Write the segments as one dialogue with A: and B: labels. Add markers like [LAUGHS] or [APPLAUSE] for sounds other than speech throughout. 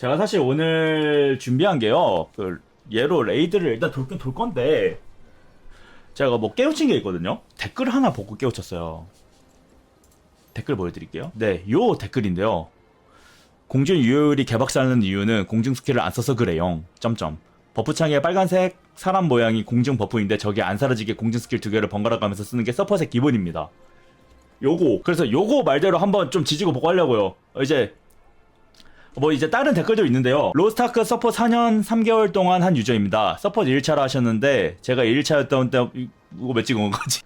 A: 제가 사실 오늘 준비한 게요. 그 얘로 레이드를 일단 돌긴 돌 건데 제가 뭐 깨우친 게 있거든요. 댓글 하나 보고 깨우쳤어요. 댓글 보여드릴게요. 네, 요 댓글인데요. 공중 유효율이 개박사는 이유는 공중 스킬을 안 써서 그래요. 점점. 버프창에 빨간색 사람 모양이 공중 버프인데 저게 안 사라지게 공중 스킬 두 개를 번갈아 가면서 쓰는 게 서폿의 기본입니다. 요거 그래서 요거 말대로 한번 좀 지지고 보고 하려고요. 이제 뭐 이제 다른 댓글도 있는데요. 로스타크 서포 4년 3개월 동안 한 유저입니다. 서포 1차로 하셨는데 제가 1차였던 때 이거 몇 찍은 거지?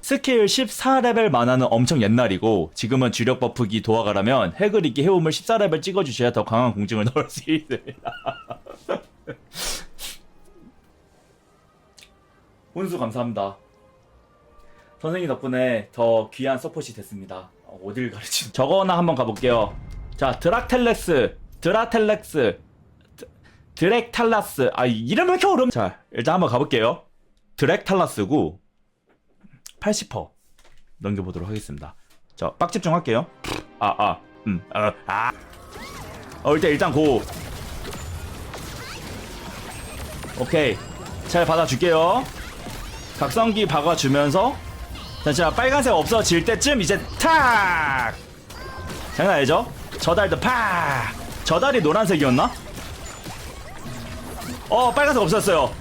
A: 스킬 14레벨 만화는 엄청 옛날이고 지금은 주력 버프기 도화가라면 해그리기 해움을 14레벨 찍어주셔야 더 강한 공증을 [LAUGHS] 넣을 수 있습니다. [LAUGHS] 혼수 감사합니다. 선생님 덕분에 더 귀한 서폿이 됐습니다. 어, 어딜 가르치? 저거나 한번 가볼게요. 자, 드락텔렉스, 드라텔렉스, 드- 드렉탈라스. 아, 이름 왜 이렇게 어려움? 자, 일단 한번 가볼게요. 드렉탈라스고 80% 넘겨보도록 하겠습니다. 자, 빡 집중할게요. 아, 아, 음, 아, 아. 어, 일단 일단 고. 오케이, 잘 받아줄게요. 각성기 박아주면서 자, 자, 빨간색 없어질 때쯤 이제 탁! 장난 아니죠? 저 달도 팍! 저 달이 노란색이었나? 어, 빨간색 없었어요.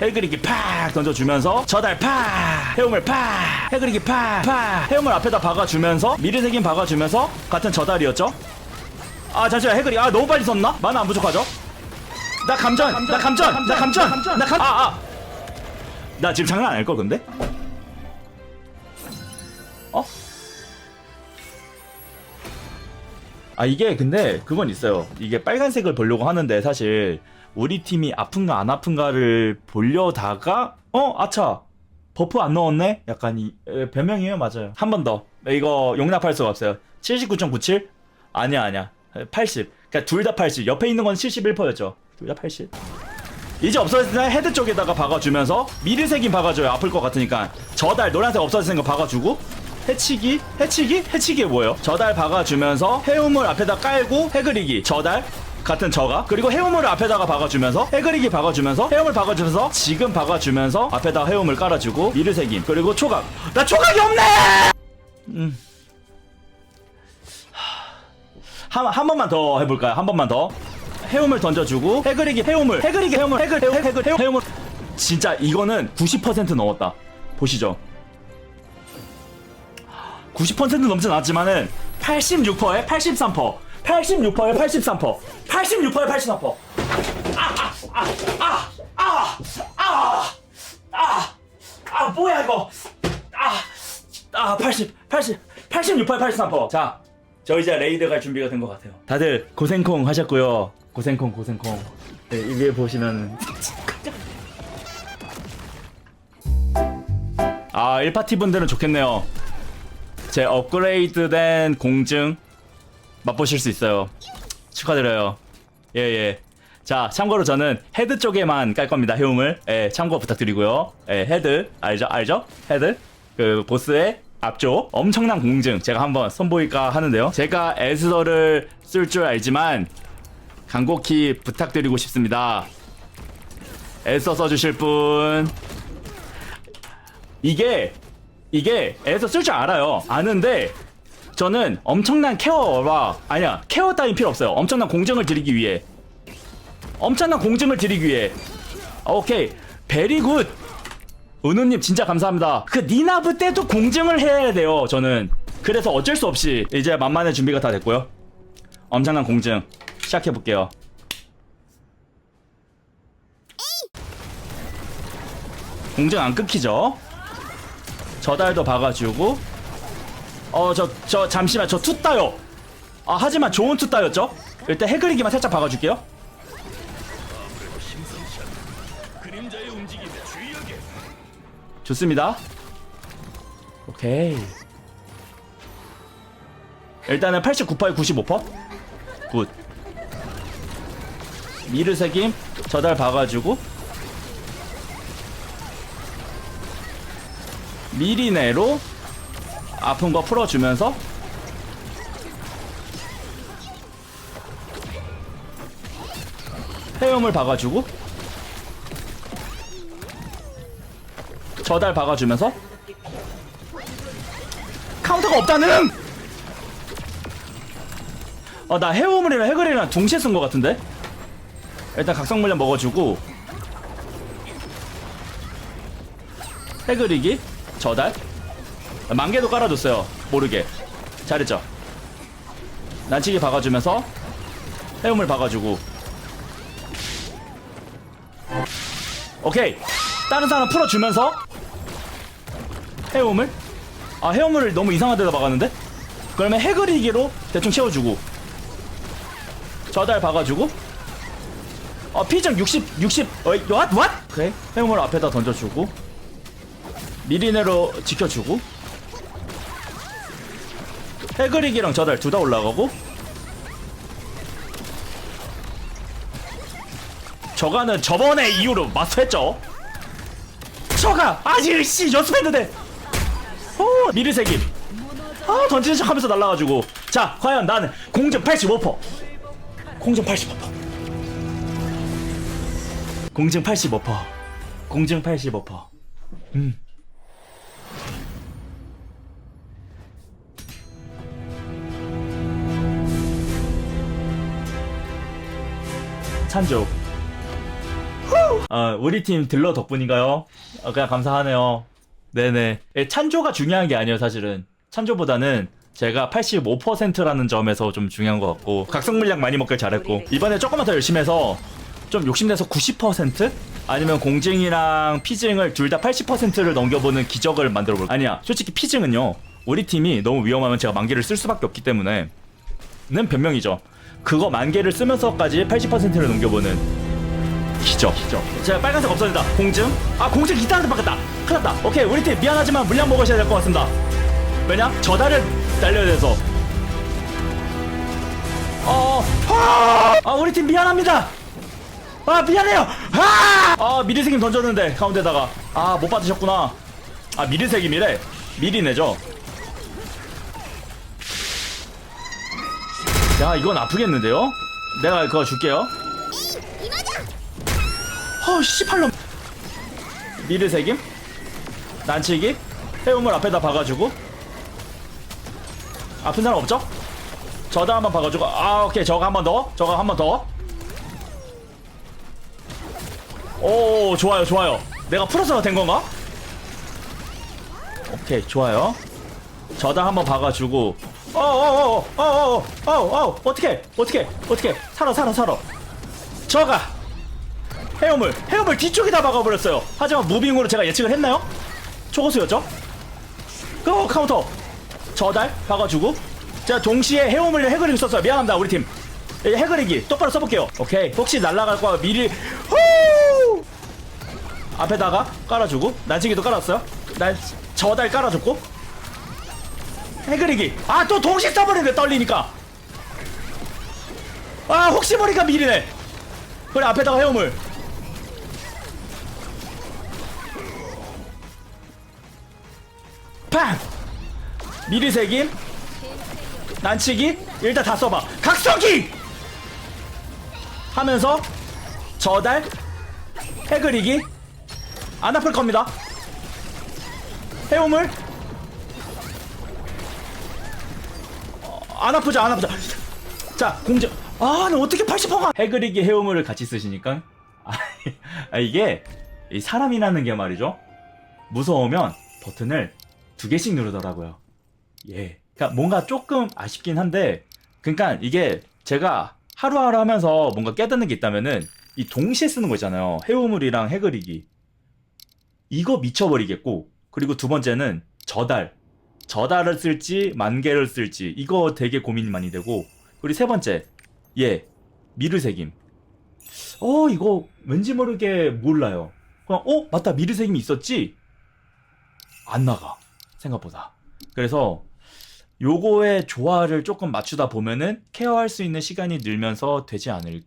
A: 해그리기 팍! 던져주면서 저달 팍! 해움을 팍! 해그리기 팍! 팍! 해움을 앞에다 박아주면서 미르색인 박아주면서 같은 저달이었죠? 아, 잠시만, 해그리, 아, 너무 빨리 썼나? 만화 안 부족하죠? 나 감전! 나 감전! 나 감전! 나 감, 아, 아! 나 지금 장난 안 할걸, 근데? 어? 아 이게 근데 그건 있어요. 이게 빨간색을 보려고 하는데 사실 우리 팀이 아픈가 안 아픈가를 보려다가 어 아차 버프 안 넣었네? 약간 이 에, 변명이에요 맞아요. 한 번 더. 이거 용납할 수가 없어요. 79.97? 아니야 아니야. 80. 그러니까 둘 다 80. 옆에 있는 건 71%였죠. 둘 다 80. 이제 없어졌을 때 헤드 쪽에다가 박아주면서 미르색인 박아줘요 아플 것 같으니까 저달 노란색 없어지는 거 박아주고 해치기 해치기 해치기 뭐예요? 저달 박아주면서 해우물 앞에다 깔고 해그리기. 저달 같은 저가? 그리고 해우물을 앞에다가 박아주면서 해그리기 박아주면서 해우물 박아주면서 지금 박아주면서 앞에다 해우물 깔아주고 미르색임 그리고 초각. 나 초각이 없네! 음. 한, 한 번만 더 해볼까요? 한 번만 더. 해움을 던져주고 해그리기 해움을 해그리기 해움을 해글 해글 해움을 진짜 이거는 90% 넘었다. 보시죠 90% 넘진 않았지만은 86%에 83% 86%에 83% 86%에 83% 아 아 아 아 아 아 아 뭐야 이거 아 아 80 80 86%에 83%자 저 이제 레이드 갈 준비가 된 것 같아요. 다들 고생콩 하셨고요. 고생콩 고생콩. 네, 이 위에 보시면 아 1파티 분들은 좋겠네요. 제 업그레이드된 공증 맛보실 수 있어요. 축하드려요. 예 예. 자 참고로 저는 헤드 쪽에만 깔 겁니다 해움을. 예 참고 부탁드리고요. 예 헤드 알죠 알죠 헤드 그 보스의 앞쪽 엄청난 공증 제가 한번 선보일까 하는데요. 제가 에스더를 쓸 줄 알지만 간곡히 부탁드리고 싶습니다. 에스더 써주실 분 이게 이게 에스더 쓸줄 알아요. 아는데 저는 엄청난 케어와 아니야 케어 따윈 필요 없어요. 엄청난 공증을 드리기 위해 엄청난 공증을 드리기 위해 오케이 베리 굿 은우님 진짜 감사합니다. 그 니나브 때도 공증을 해야 돼요. 저는 그래서 어쩔 수 없이 이제 만만의 준비가 다 됐고요. 엄청난 공증 시작해 볼게요. 공증 안 끊기죠? 저달도 박아주고 어 저 저 잠시만 저 투 따요. 아 하지만 좋은 투 따였죠? 일단 해그리기만 살짝 박아줄게요. 좋습니다. 오케이. 일단은 89%에 95%? 굿. 미르 색임 저달 봐가지고 미리네로 아픈 거 풀어주면서 헤엄을 박아주고 저달 박아주면서 카운터가 없다는! 어나 헤엄을이랑 해글이랑 동시에 쓴 것 같은데? 일단 각성물량 먹어주고 해그리기 저달? 만개도 깔아줬어요. 모르게. 잘했죠? 난치기 박아주면서 헤엄을 박아주고. 오케이. 다른 사람 풀어주면서 헤엄을? 아 헤엄을 너무 이상한 데다 박았는데? 그러면 해그리기로 대충 채워주고. 저달 박아주고. 어 피정 60 60 어이 what what? 오케이. 헤엄을 앞에다 던져주고 미리네로 지켜주고. 해그릭이랑 저달 둘 다 올라가고. 저가는 저번에 이후로 마스터했죠. 저가 아직 씨 연습했는데. 오 미리세김. 아 던지는 척 하면서 날라가지고. 자 과연 나는 공정 85% 공정 85% 공정 85% 공정 85%음 찬조. 어, 우리 팀 딜러 덕분인가요? 어, 그냥 감사하네요. 네네. 예, 찬조가 중요한 게 아니에요, 사실은. 찬조보다는 제가 85%라는 점에서 좀 중요한 것 같고, 각성 물량 많이 먹길 잘했고, 이번에 조금만 더 열심히 해서 좀 욕심내서 90%? 아니면 공증이랑 피증을 둘 다 80%를 넘겨보는 기적을 만들어 볼까? 아니야. 솔직히 피증은요, 우리 팀이 너무 위험하면 제가 만개를 쓸 수밖에 없기 때문에, 는 변명이죠. 그거 만 개를 쓰면서까지 80%를 넘겨보는 기적. 제가 빨간색 없어진다. 공증. 아 공증 기타한테 바꿨다. 큰일 났다. 오케이 우리 팀 미안하지만 물량 먹으셔야 될 것 같습니다. 왜냐? 저달을 날려야 돼서. 어. 아, 아 우리 팀 미안합니다. 아 미안해요. 아, 아 미리색임 던졌는데 가운데다가 아 못 받으셨구나. 아 미리색임이래. 미리 내죠. 야 이건 아프겠는데요? 내가 그거 줄게요. 어 씨팔놈. 미르새김? 난치기? 해우물 앞에다 박아주고. 아픈 사람 없죠? 저다 한번 박아주고. 아 오케이. 저거 한번 더. 저거 한번 더. 오 좋아요 좋아요. 내가 풀어서 된 건가? 오케이 좋아요. 저다 한번 박아주고 어어어어어어어어 어떻게 어떻게 어떻게? 살아 살아 살아. 저가 헤어물 헤어물 뒤쪽에다 박아버렸어요. 하지만 무빙으로 제가 예측을 했나요? 초고수였죠? 그 카운터. 저달 박아주고 제가 동시에 헤어물려 해그릭 썼어요. 미안합니다 우리 팀. 예, 해그릭이 똑바로 써볼게요. 오케이. 혹시 날라갈 거야 미리. 후! 앞에다가 깔아주고 난치기도 깔았어요. 난 저달 깔아줬고 해그리기. 아 또 동시 써버리네 떨리니까. 아 혹시 머리가 미리네. 그래 앞에다가 헤엄을 팡! 미리색임 난치기. 일단 다 써봐. 각성기! 하면서 저달. 해그리기. 안 아플 겁니다. 헤엄을 안 아프죠 안 아프죠. 자 공정. 아나 어떻게 80%가? 해그리기 헤어물을 같이 쓰시니까? 아, 아, 이게 이 사람이라는 게 말이죠. 무서우면 버튼을 두 개씩 누르더라고요. 예. 그러니까 뭔가 조금 아쉽긴 한데 그러니까 이게 제가 하루하루 하면서 뭔가 깨닫는 게 있다면은 이 동시에 쓰는 거 있잖아요. 해오물이랑 해그리기. 이거 미쳐버리겠고 그리고 두 번째는 저달 저달을 쓸지 만개를 쓸지 이거 되게 고민이 많이 되고 그리고 세 번째 예 미르색임 어 이거 왠지 모르게 몰라요. 그냥 어 맞다 미르색임이 있었지? 안 나가 생각보다. 그래서 요거의 조화를 조금 맞추다 보면은 케어할 수 있는 시간이 늘면서 되지 않을까